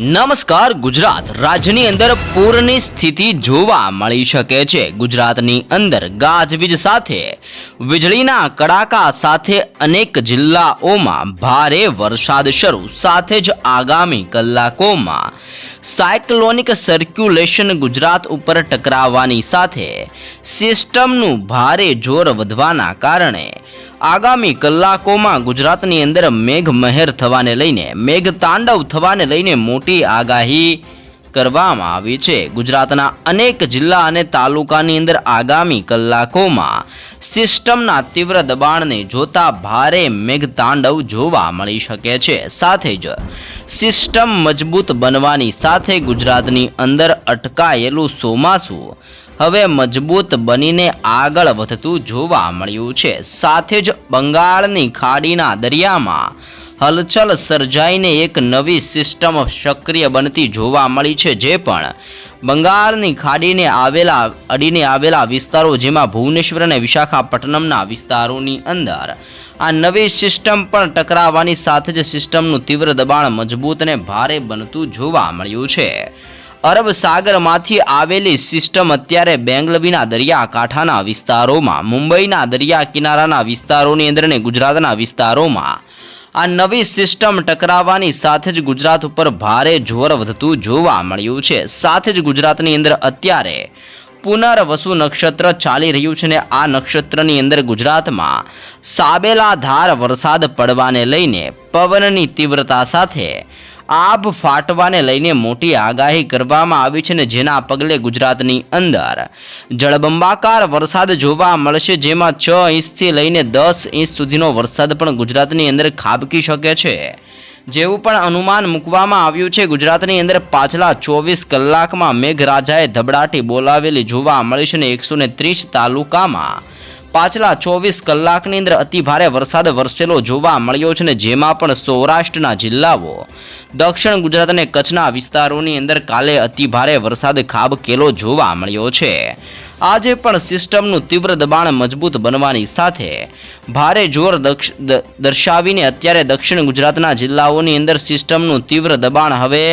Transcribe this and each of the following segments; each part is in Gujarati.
નમસ્કાર, ગુજરાત રાજ્યની અંદર પૂરની સ્થિતિ જોવા મળી શકે છે. ગુજરાતની અંદર ગાજવીજ સાથે, વીજળીના કડાકા સાથે અનેક જિલ્લાઓમાં ભારે વરસાદ શરૂ. સાથે જ આગામી કલાકોમાં સાયક્લોનિક સર્ક્યુલેશન ગુજરાત ઉપર ટકરાવવાની સાથે, સિસ્ટમનું ભારે જોર વધવાના કારણે આગામી કલાકોમાં ગુજરાતની અંદર મેઘ મહેર થવાને લઈને મેઘ તાંડવ થવાને લઈને મોટી આગાહી કરવામાં આવી છે. ગુજરાતના અનેક જિલ્લા અને તાલુકાની અંદર આગામી કલાકોમાં સિસ્ટમના તીવ્ર દબાણને જોતા ભારે મેઘતાંડવ જોવા મળી શકે છે. સાથે જ સિસ્ટમ મજબૂત બનવાની સાથે ગુજરાતની અંદર અટકાયેલું ચોમાસું હવે મજબૂત બનીને આગળ વધતું જોવા મળ્યું છે. સાથે જ બંગાળની ખાડીના દરિયામાં હલચલ સર્જાઈને એક નવી સિસ્ટમ સક્રિય બનતી જોવા મળી છે, જે પણ બંગાળની ખાડીને આવેલા, અડીને આવેલા વિસ્તારો જેમાં ભુવનેશ્વર અને વિશાખાપટ્ટનમના વિસ્તારોની અંદર. આ નવી સિસ્ટમ પણ ટકરાવવાની સાથે જ સિસ્ટમનું તીવ્ર દબાણ મજબૂત અને ભારે બનતું જોવા મળ્યું છે. અરબ સાગરમાંથી આવેલી સિસ્ટમ અત્યારે બેંગલવીના દરિયાકાંઠાના વિસ્તારોમાં, મુંબઈના દરિયા કિનારાના વિસ્તારોની અંદર અને ગુજરાતના વિસ્તારોમાં. આ નવી સિસ્ટમ ટકરાવવાની સાથે જ ગુજરાત ઉપર ભારે જોર વધતું જોવા મળ્યું છે. સાથે જ ગુજરાતની અંદર અત્યારે પુનર્વસુ નક્ષત્ર ચાલી રહ્યું છે ને આ નક્ષત્રની અંદર ગુજરાતમાં સાબેલા ધાર વરસાદ પડવાને લઈને પવનની તીવ્રતા સાથે આભ ફાટવાને લઈને મોટી આગાહી કરવામાં આવી છે ને જેના પગલે ગુજરાતની અંદર જળબંબાકાર વરસાદ જોવા મળશે, જેમાં છ ઇંચથી લઈને દસ ઇંચ સુધીનો વરસાદ પણ ગુજરાતની અંદર ખાબકી શકે છે. જેવું પણ અનુમાન મૂકવામાં આવ્યું છે, ગુજરાતની અંદર પાછલા ચોવીસ કલાકમાં મેઘરાજાએ ધબડાટી બોલાવેલી જોવા મળી છે ને એકસો ને ત્રીસ તાલુકામાં પાછલા ચોવીસ કલાકની અંદર અતિભારે વરસાદ વરસેલો જોવા મળ્યો છે ને જેમાં પણ સૌરાષ્ટ્રના જિલ્લાઓ, દક્ષિણ ગુજરાત અને કચ્છના વિસ્તારોની અંદર કાલે અતિભારે વરસાદ ખાબકેલો જોવા મળ્યો છે. આજે પણ સિસ્ટમનું તીવ્ર દબાણ મજબૂત બનવાની સાથે ભારે જોર દર્શાવીને અત્યારે દક્ષિણ ગુજરાતના જિલ્લાઓની અંદર સિસ્ટમનું તીવ્ર દબાણ હવે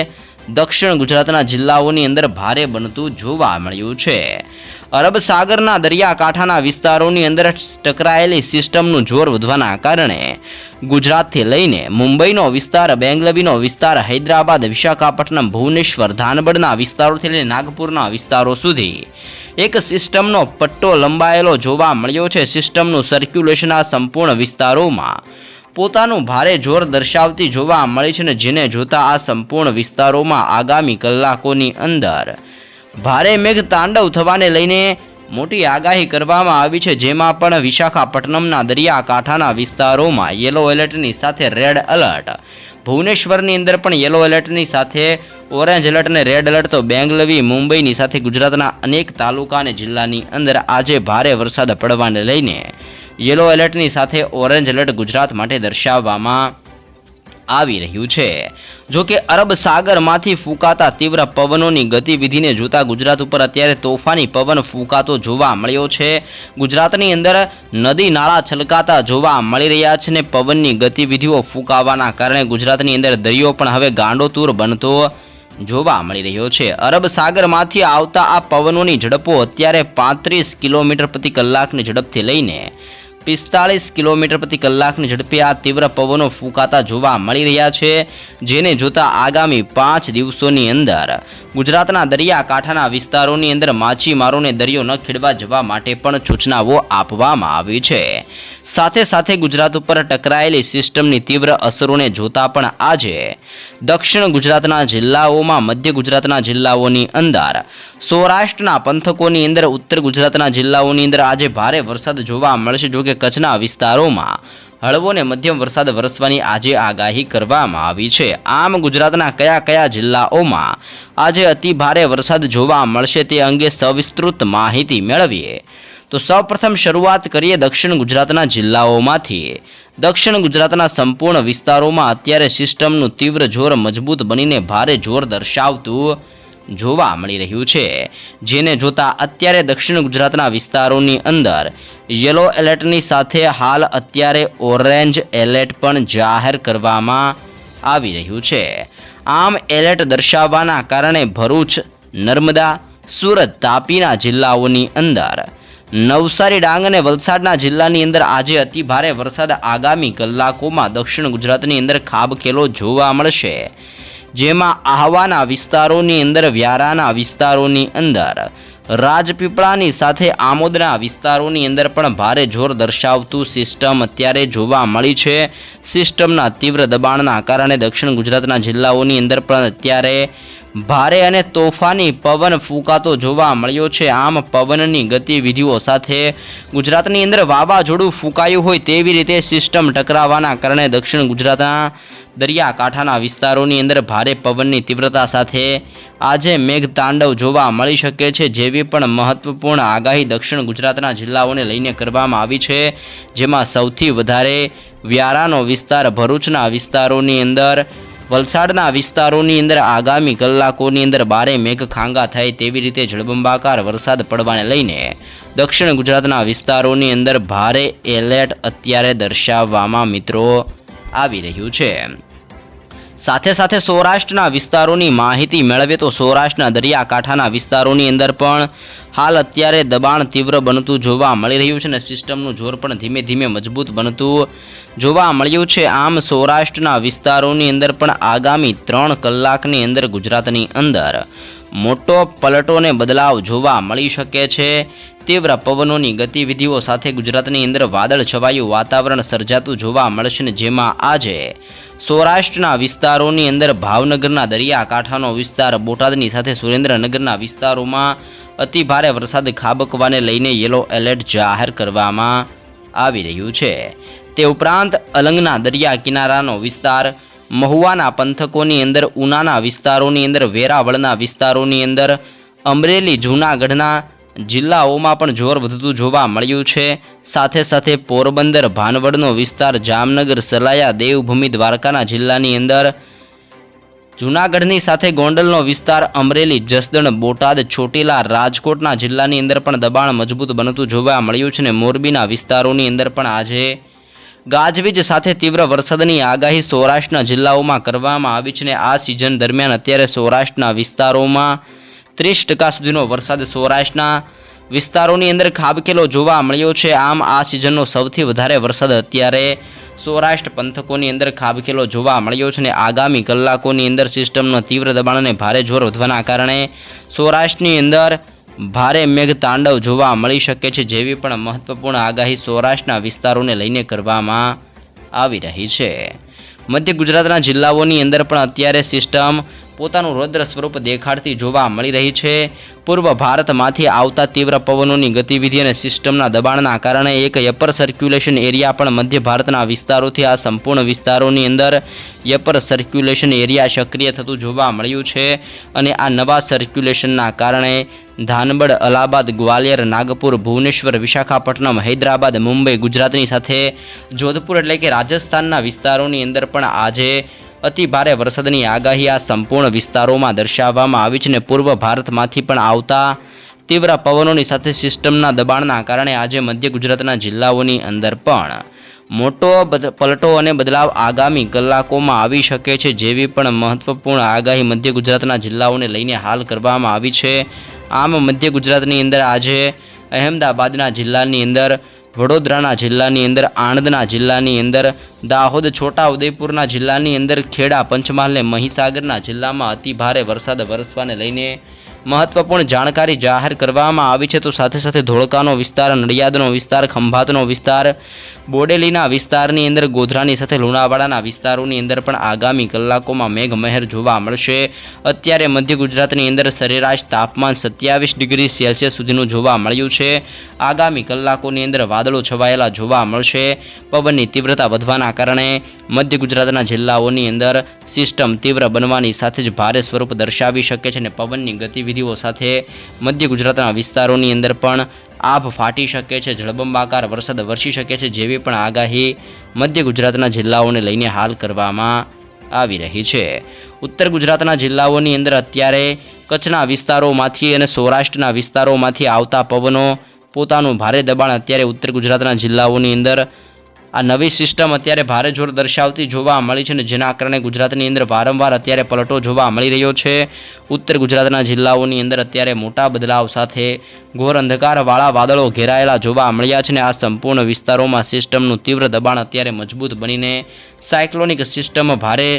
દક્ષિણ ગુજરાતના જિલ્લાઓની અંદર ભારે બનતું જોવા મળ્યું છે. અરબ સાગરના દરિયાકાંઠાના વિસ્તારોની અંદર ટકરાયેલી સિસ્ટમનું જોર વધવાના કારણે ગુજરાતથી લઈને મુંબઈનો વિસ્તાર, બેંગલવીનો વિસ્તાર, હૈદરાબાદ, વિશાખાપટ્ટનમ, ભુવનેશ્વર ધાનબડના વિસ્તારોથી લઈને નાગપુરના વિસ્તારો સુધી એક સિસ્ટમનો પટ્ટો લંબાયેલો જોવા મળ્યો છે. સિસ્ટમનું સર્ક્યુલેશન આ સંપૂર્ણ વિસ્તારોમાં પોતાનું ભારે જોર દર્શાવતી જોવા મળી છે ને જેને જોતા આ સંપૂર્ણ વિસ્તારોમાં આગામી કલાકોની અંદર ભારે મેઘ તાંડવ થવાને લઈને મોટી આગાહી કરવામાં આવી છે, જેમાં પણ વિશાખાપટ્ટનમના દરિયાકાંઠાના વિસ્તારોમાં યલો એલર્ટની સાથે રેડ એલર્ટ. ભુવનેશ્વરની અંદર પણ યલો એલર્ટની સાથે ઓરેન્જ એલર્ટ અને રેડ એલર્ટ તો બેંગલવી, મુંબઈની સાથે ગુજરાતના અનેક તાલુકા અને જિલ્લાની અંદર આજે ભારે વરસાદ પડવાને લઈને યલો એલર્ટની સાથે ઓરેન્જ એલર્ટ ગુજરાત માટે દર્શાવવામાં આવી રહ્યું છે. જો કે અરબ સાગરમાંથી ફૂંકાતા તીવ્ર પવનોની ગતિવિધિને જોતા ગુજરાત ઉપર અત્યારે તોફાની પવન ફૂંકાતો જોવા મળ્યો છે. ગુજરાતની અંદર નદી નાળા છલકાતા જોવા મળી રહ્યા છે ને પવનની ગતિવિધિઓ ફૂંકાવાના કારણે ગુજરાતની અંદર દરિયો પણ હવે ગાંડોતૂર બનતો જોવા મળી રહ્યો છે. અરબ સાગરમાંથી આવતા આ પવનોની ઝડપો અત્યારે પાંત્રીસ કિલોમીટર પ્રતિ કલાકની ઝડપથી લઈને પિસ્તાળીસ કિલોમીટર પ્રતિ કલાકની ઝડપે આ તીવ્ર પવનો ફૂંકાતા જોવા મળી રહ્યા છે, જેને જોતા આગામી પાંચ દિવસોની અંદર ગુજરાતના દરિયાકાંઠાના વિસ્તારોની અંદર માછીમારોને દરિયો ન ખેડવા જવા માટે પણ સૂચનાઓ આપવામાં આવી છે. સાથે સાથે ગુજરાત ઉપર ટકરાયેલી સિસ્ટમની તીવ્ર અસરોને જોતા પણ આજે દક્ષિણ ગુજરાતના જિલ્લાઓમાં, મધ્ય ગુજરાતના જિલ્લાઓની અંદર, સૌરાષ્ટ્રના પંથકોની અંદર, ઉત્તર ગુજરાતના જિલ્લાઓની અંદર આજે ભારે વરસાદ જોવા મળશે. જો કે કચ્છના વિસ્તારોમાં હળવો ને મધ્યમ વરસાદ વરસવાની આજે આગાહી કરવામાં આવી છે. આમ ગુજરાતના કયા કયા જિલ્લાઓમાં આજે અતિ ભારે વરસાદ જોવા મળશે તે અંગે સવિસ્તૃત માહિતી મેળવીએ. તો સૌપ્રથમ શરૂઆત કરીએ દક્ષિણ ગુજરાતના જિલ્લાઓમાંથી. દક્ષિણ ગુજરાતના સંપૂર્ણ વિસ્તારોમાં અત્યારે સિસ્ટમનું તીવ્ર જોર મજબૂત બનીને ભારે જોર દર્શાવતું જોવા મળી રહ્યું છે. જેને જોતા અત્યારે દક્ષિણ ગુજરાતના વિસ્તારોની અંદર યલો એલર્ટની સાથે હાલ અત્યારે ઓરેન્જ એલર્ટ પણ જાહેર કરવામાં આવી રહ્યું છે. આમ એલર્ટ દર્શાવવાના કારણે ભરૂચ, નર્મદા, સુરત, તાપીના જિલ્લાઓની અંદર નવસારી ડાંગ અને વલસાડના જિલ્લાની અંદર આજે અતિ ભારે વરસાદ આગામી કલાકોમાં દક્ષિણ ગુજરાતની અંદર ખાબકેલો જોવા મળશે. જેમાં આહવાના વિસ્તારોની અંદર, વ્યારાના વિસ્તારોની અંદર, રાજપીપળાની સાથે આમોદના વિસ્તારોની અંદર પણ ભારે જોર દર્શાવતું સિસ્ટમ અત્યારે જોવા મળી છે. સિસ્ટમના તીવ્ર દબાણના કારણે દક્ષિણ ગુજરાતના જિલ્લાઓની અંદર પણ અત્યારે ભારે અને તોફાની પવન ફૂંકાતો જોવા મળ્યો છે. આમ પવનની ગતિવિધિઓ સાથે ગુજરાતની અંદર વાવાઝોડું ફૂંકાયું હોય તેવી રીતે સિસ્ટમ ટકરાવાના કારણે દક્ષિણ ગુજરાતના દરિયાકાંઠાના વિસ્તારોની અંદર ભારે પવનની તીવ્રતા સાથે આજે મેઘતાંડવ જોવા મળી શકે છે. જેવી પણ મહત્વપૂર્ણ આગાહી દક્ષિણ ગુજરાતના જિલ્લાઓને લઈને કરવામાં આવી છે, જેમાં સૌથી વધારે વ્યારાનો વિસ્તાર ભરૂચના વિસ્તારોની અંદર વલસાડના વિસ્તારોની અંદર આગામી કલાકોની અંદર ભારે મેઘ ખાંગા થાય તેવી રીતે જળબંબાકાર વરસાદ પડવાને લઈને દક્ષિણ ગુજરાતના વિસ્તારોની અંદર ભારે એલર્ટ અત્યારે દર્શાવવામાં મિત્રો આવી રહ્યું છે. સાથે સાથે સૌરાષ્ટ્રના વિસ્તારોની માહિતી મેળવીએ તો સૌરાષ્ટ્રના દરિયાકાંઠાના વિસ્તારોની અંદર પણ હાલ અત્યારે દબાણ તીવ્ર બનતું જોવા મળી રહ્યું છે અને સિસ્ટમનું જોર પણ ધીમે ધીમે મજબૂત બનતું જોવા મળ્યું છે. આમ સૌરાષ્ટ્રના વિસ્તારોની અંદર પણ આગામી ત્રણ કલાકની અંદર ગુજરાતની અંદર મોટો પલટો અને બદલાવ જોવા મળી શકે છે. તીવ્ર પવનોની ગતિવિધિઓ સાથે ગુજરાતની અંદર વાદળ છવાયું વાતાવરણ સર્જાતું જોવા મળશે જેમાં આજે સૌરાષ્ટ્રના વિસ્તારોની અંદર ભાવનગરના દરિયાકાંઠાનો વિસ્તાર, બોટાદની સાથે સુરેન્દ્રનગરના વિસ્તારોમાં અતિભારે વરસાદ ખાબકવાને લઈને યલો એલર્ટ જાહેર કરવામાં આવી રહ્યું છે. તે ઉપરાંત અલંગના દરિયા કિનારાનો વિસ્તાર, મહુવાના પંથકોની અંદર, ઉનાના વિસ્તારોની અંદર, વેરાવળના વિસ્તારોની અંદર, અમરેલી, જૂનાગઢના જિલ્લાઓમાં પણ જોર વધતું જોવા મળ્યું છે. સાથે સાથે પોરબંદર, ભાનવડનો વિસ્તાર, જામનગર, સલાયા, દેવભૂમિ, દ્વારકાના જિલ્લાની અંદર જૂનાગઢની સાથે ગોંડલનો વિસ્તાર, અમરેલી, જસદણ, બોટાદ, ચોટીલા, રાજકોટના જિલ્લાની અંદર પણ દબાણ મજબૂત બનતું જોવા મળ્યું છે ને મોરબીના વિસ્તારોની અંદર પણ આજે ગાજવીજ સાથે તીવ્ર વરસાદની આગાહી સૌરાષ્ટ્રના જિલ્લાઓમાં કરવામાં આવી છે ને આ સિઝન દરમિયાન અત્યારે સૌરાષ્ટ્રના વિસ્તારોમાં ત્રીસ ટકા સુધીનો વરસાદ સૌરાષ્ટ્રના વિસ્તારોની અંદર ખાબકેલો જોવા મળ્યો છે. આમ આ સિઝનનો સૌથી વધારે વરસાદ અત્યારે સૌરાષ્ટ્ર પંથકોની અંદર ખાબકેલો જોવા મળ્યો છે અને આગામી કલાકોની અંદર સિસ્ટમનો તીવ્ર દબાણ અને ભારે જોર વધવાના કારણે સૌરાષ્ટ્રની અંદર ભારે મેઘ તાંડવ જોવા મળી શકે છે, જેવી પણ મહત્વપૂર્ણ આગાહી સૌરાષ્ટ્રના વિસ્તારોને લઈને કરવામાં આવી રહી છે. મધ્ય ગુજરાતના જિલ્લાઓની અંદર પણ અત્યારે સિસ્ટમ પોતાનું રૌદ્ર સ્વરૂપ દેખાડતી જોવા મળી રહી છે. પૂર્વ ભારતમાંથી આવતા તીવ્ર પવનોની ગતિવિધિ અને સિસ્ટમના દબાણના કારણે એક યપર સર્ક્યુલેશન એરિયા પણ મધ્ય ભારતના વિસ્તારોથી આ સંપૂર્ણ વિસ્તારોની અંદર યપર સર્ક્યુલેશન એરિયા સક્રિય થતું જોવા મળ્યું છે અને આ નવા સર્ક્યુલેશનના કારણે ધાનબડ અલાહાબાદ, ગ્વાલિયર, નાગપુર, ભુવનેશ્વર, વિશાખાપટ્ટનમ, હૈદરાબાદ, મુંબઈ, ગુજરાતની સાથે જોધપુર એટલે કે રાજસ્થાનના વિસ્તારોની અંદર પણ આજે અતિ ભારે વરસાદની આગાહી આ સંપૂર્ણ વિસ્તારોમાં દર્શાવવામાં આવી છે અને પૂર્વ ભારતમાંથી પણ આવતા તીવ્ર પવનોની સાથે સિસ્ટમના દબાણના કારણે આજે મધ્ય ગુજરાતના જિલ્લાઓની અંદર પણ મોટો પલટો અને બદલાવ આગામી કલાકોમાં આવી શકે છે જેવી પણ મહત્વપૂર્ણ આગાહી મધ્ય ગુજરાતના જિલ્લાઓને લઈને હાલ કરવામાં આવી છે. આમ મધ્ય ગુજરાતની અંદર આજે અહેમદાબાદના જિલ્લાની અંદર વડોદરાના જિલ્લાની અંદર, આણંદના જિલ્લાની અંદર, દાહોદ છોટા ઉદયપુરના જિલ્લાની અંદર, ખેડા પંચમહાલને મહીસાગરના જિલ્લામાં અતિ ભારે વરસાદ વરસવાને લઈને મહત્વપૂર્ણ જાણકારી જાહેર કરવામાં આવી છે. તો સાથે સાથે ધોળકાનો વિસ્તાર, નડિયાદનો વિસ્તાર, ખંભાતનો વિસ્તાર, બોડેલીના વિસ્તારની અંદર, ગોધરાની સાથે લુણાવાડાના વિસ્તારોની અંદર પણ આગામી કલાકોમાં મેઘમહેર જોવા મળશે. અત્યારે મધ્ય ગુજરાતની અંદર સરેરાશ તાપમાન સત્યાવીસ ડિગ્રી સેલ્સિયસ સુધીનું જોવા મળ્યું છે. આગામી કલાકોની અંદર વાદળો છવાયેલા જોવા મળશે. પવનની તીવ્રતા વધવાના કારણે મધ્ય ગુજરાતના જિલ્લાઓની અંદર સિસ્ટમ તીવ્ર બનવાની સાથે જ ભારે સ્વરૂપ દર્શાવી શકે છે અને પવનની ગતિવિધિઓ સાથે મધ્ય ગુજરાતના વિસ્તારોની અંદર પણ આભ ફાટી શકે છે, જળબંબાકાર વરસાદ વરસી શકે છે જેવી પણ આગાહી મધ્ય ગુજરાતના જિલ્લાઓને લઈને હાલ કરવામાં આવી રહી છે. ઉત્તર ગુજરાતના જિલ્લાઓની અંદર અત્યારે કચ્છના વિસ્તારોમાંથી અને સૌરાષ્ટ્રના વિસ્તારોમાંથી આવતા પવનો પોતાનું ભારે દબાણ અત્યારે ઉત્તર ગુજરાતના જિલ્લાઓની અંદર આ નવી સિસ્ટમ અત્યારે ભારે જોર દર્શાવતી જોવા મળી છે અને જેના કારણે ગુજરાતની અંદર વારંવાર અત્યારે પલટો જોવા મળી રહ્યો છે. ઉત્તર ગુજરાતના જિલ્લાઓની અંદર અત્યારે મોટા બદલાવ સાથે ઘોર અંધકારવાળા વાદળો ઘેરાયેલા જોવા મળ્યા છે અને આ સંપૂર્ણ વિસ્તારોમાં સિસ્ટમનું તીવ્ર દબાણ અત્યારે મજબૂત બનીને સાયક્લોનિક સિસ્ટમ ભારે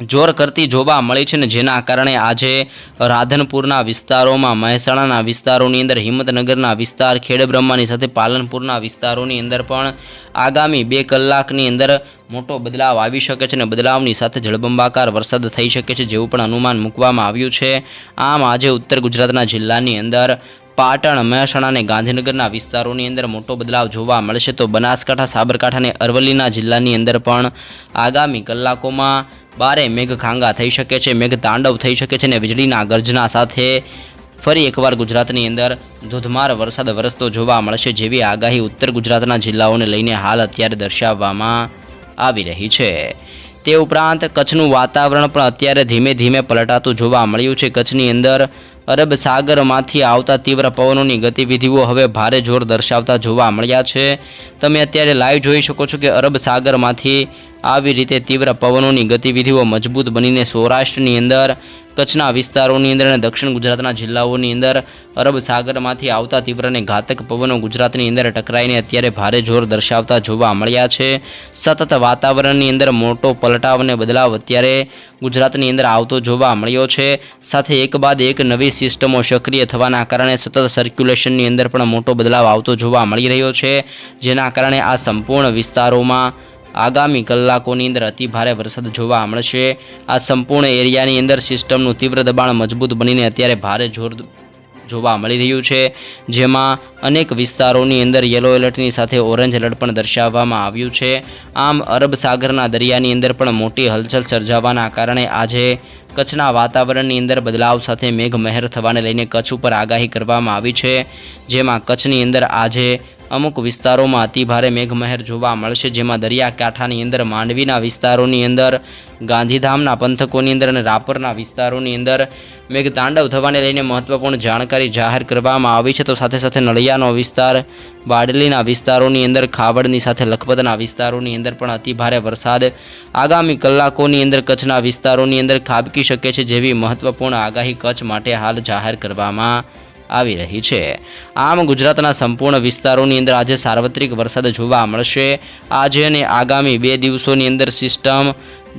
જોર કરતી જોવા મળી છે ને જેના કારણે આજે રાધનપુરના વિસ્તારોમાં, મહેસાણાના વિસ્તારોની અંદર, હિંમતનગરના વિસ્તાર, ખેડબ્રહ્માની સાથે પાલનપુરના વિસ્તારોની અંદર પણ આગામી બે કલાકની અંદર મોટો બદલાવ આવી શકે છે અને બદલાવની સાથે જળબંબાકાર વરસાદ થઈ શકે છે જેવું પણ અનુમાન મૂકવામાં આવ્યું છે. આમ આજે ઉત્તર ગુજરાતના જિલ્લાની અંદર પાટણ, મહેસાણા અને ગાંધીનગરના વિસ્તારોની અંદર મોટો બદલાવ જોવા મળશે તો બનાસકાંઠા, સાબરકાંઠા અને અરવલ્લીના જિલ્લાની અંદર પણ આગામી કલાકોમાં બારે મેઘખાંગા થઈ શકે છે, મેઘ તાંડવ થઈ શકે છે અને વીજળીના ગર્જના સાથે ફરી એકવાર ગુજરાતની અંદર ધોધમાર વરસાદ વરસતો જોવા મળશે જેવી આગાહી ઉત્તર ગુજરાતના જિલ્લાઓને લઈને હાલ અત્યારે દર્શાવવામાં આવી રહી છે. તે ઉપરાંત કચ્છનું વાતાવરણ પણ અત્યારે ધીમે ધીમે પલટાતું જોવા મળ્યું છે. કચ્છની અંદર અરબ સાગરમાંથી આવતા તીવ્ર પવનોની ગતિવિધિઓ હવે ભારે જોર દર્શાવતા જોવા મળ્યા છે. તમે અત્યારે લાઈવ જોઈ શકો છો કે અરબ સાગરમાંથી આવી રીતે તીવ્ર પવનોની ગતિવિધિઓ મજબૂત બનીને સૌરાષ્ટ્રની અંદર કચ્છના વિસ્તારોની અંદર અને દક્ષિણ ગુજરાતના જિલ્લાઓની અંદર અરબ સાગરમાંથી આવતા તીવ્ર અને ઘાતક પવનો ગુજરાતની અંદર ટકરાઈને અત્યારે ભારે જોર દર્શાવતા જોવા મળ્યા છે. સતત વાતાવરણની અંદર મોટો પલટાવ અને બદલાવ અત્યારે ગુજરાતની અંદર આવતો જોવા મળ્યો છે. સાથે એક બાદ એક નવી સિસ્ટમો સક્રિય થવાના કારણે સતત સર્ક્યુલેશનની અંદર પણ મોટો બદલાવ આવતો જોવા મળી રહ્યો છે. જેના કારણે આ સંપૂર્ણ વિસ્તારોમાં આગામી કલાકોની અંદર અતિ ભારે વરસાદ જોવા મળશે. આ સંપૂર્ણ એરિયાની અંદર સિસ્ટમનું તીવ્ર દબાણ મજબૂત બનીને અત્યારે ભારે જોર જોવા મળી રહ્યું છે. જેમાં અનેક વિસ્તારોની અંદર યલો એલર્ટની સાથે ઓરેન્જ એલર્ટ પણ દર્શાવવામાં આવ્યું છે. આમ, અરબ સાગરના દરિયાની અંદર પણ મોટી હલચલ સર્જાવાના કારણે આજે કચ્છના વાતાવરણની અંદર બદલાવ સાથે મેઘમહેર થવાને લઈને કચ્છ ઉપર આગાહી કરવામાં આવી છે. જેમાં કચ્છની અંદર આજે અમુક વિસ્તારોમાં અતિભારે મેઘમહેર જોવા મળશે, જેમાં દરિયાકાંઠાની અંદર, માંડવીના વિસ્તારોની અંદર, ગાંધીધામના પંથકોની અંદર અને રાપરના વિસ્તારોની અંદર મેઘતાંડવ થવાને લઈને મહત્વપૂર્ણ જાણકારી જાહેર કરવામાં આવી છે. તો સાથે સાથે નળિયાનો વિસ્તાર, બાડલીના વિસ્તારોની અંદર, ખાવડની સાથે લખપતના વિસ્તારોની અંદર પણ અતિભારે વરસાદ આગામી કલાકોની અંદર કચ્છના વિસ્તારોની અંદર ખાબકી શકે છે જેવી મહત્વપૂર્ણ આગાહી કચ્છ માટે હાલ જાહેર કરવામાં આવી રહી છે. આમ ગુજરાતના સંપૂર્ણ વિસ્તારોની અંદર આજે સાર્વત્રિક વરસાદ જોવા મળશે. આજે અને આગામી બે દિવસોની અંદર સિસ્ટમ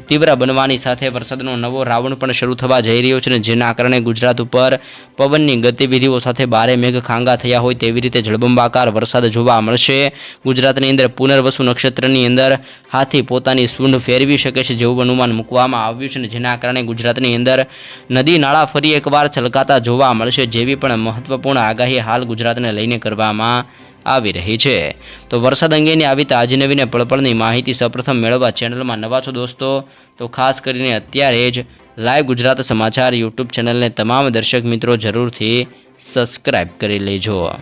તીવ્ર બનવાની સાથે વરસાદનો નવો રાઉન્ડ પણ શરૂ થવા જઈ રહ્યો છે જેના કારણે ગુજરાત ઉપર પવનની ગતિવિધિઓ સાથે ભારે મેઘ ખાંગા થયા હોય તેવી રીતે જળબંબાકાર વરસાદ જોવા મળશે. ગુજરાતની અંદર પુનર્વસુ નક્ષત્રની અંદર હાથી પોતાની સૂંઢ ફેરવી શકે છે જેવું અનુમાન મૂકવામાં આવ્યું છે જેના કારણે ગુજરાતની અંદર નદી નાળા ફરી એકવાર છલકાતા જોવા મળશે જેવી પણ મહત્વપૂર્ણ આગાહી હાલ ગુજરાતને લઈને કરવામાં આવી રહી છે. તો વરસાદ અંગેની આવી તાજી નવીને પળપળની માહિતી સૌપ્રથમ મેળવવા ચેનલમાં નવા છો દોસ્તો. તો ખાસ કરીને અત્યારે જ લાઈવ ગુજરાત સમાચાર યુટ્યુબ ચેનલને તમામ દર્શક મિત્રો જરૂરથી સબસ્ક્રાઈબ કરી લેજો.